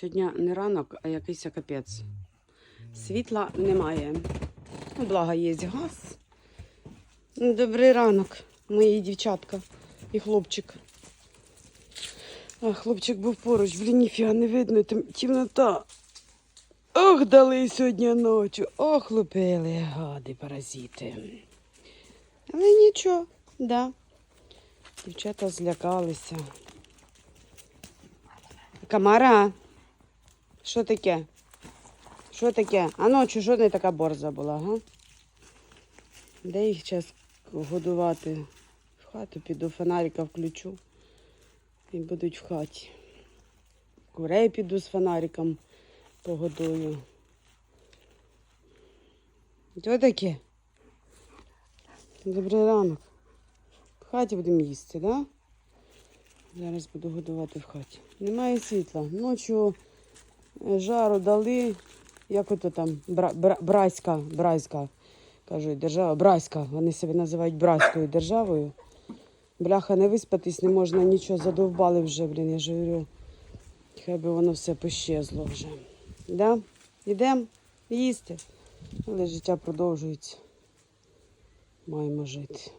Сьогодні не ранок, а якийсь капець. Світла немає. Ну, благо є газ. Ну, Добрий ранок, мої дівчатка і хлопчик. А, хлопчик був поруч, блін, ніфіга не видно, там темнота. Ох, дали сьогодні ночі. Ох, лупили, гади, паразити. Але нічого, да. Дівчата злякалися. Камара. Що таке? Що таке? А ночі що не така борза була, га? Де їх час годувати? В хату піду, фонарика включу. І будуть в хаті. Курей піду з фонариком погодую. Що таке? Добрий ранок. В хаті будемо їсти, так? Да? Зараз буду годувати в хаті. Немає світла. Ночі жару дали. Як ото там бра, бра, Браська, Браська, кажуть, держава, Браська. Вони себе називають Браською державою. Бляха, не виспатись не можна, нічого задовбали вже, блін, я ж говорю. Хай би воно все пощезло вже. Да? Ідемо їсти. Але життя продовжується. Маємо жити.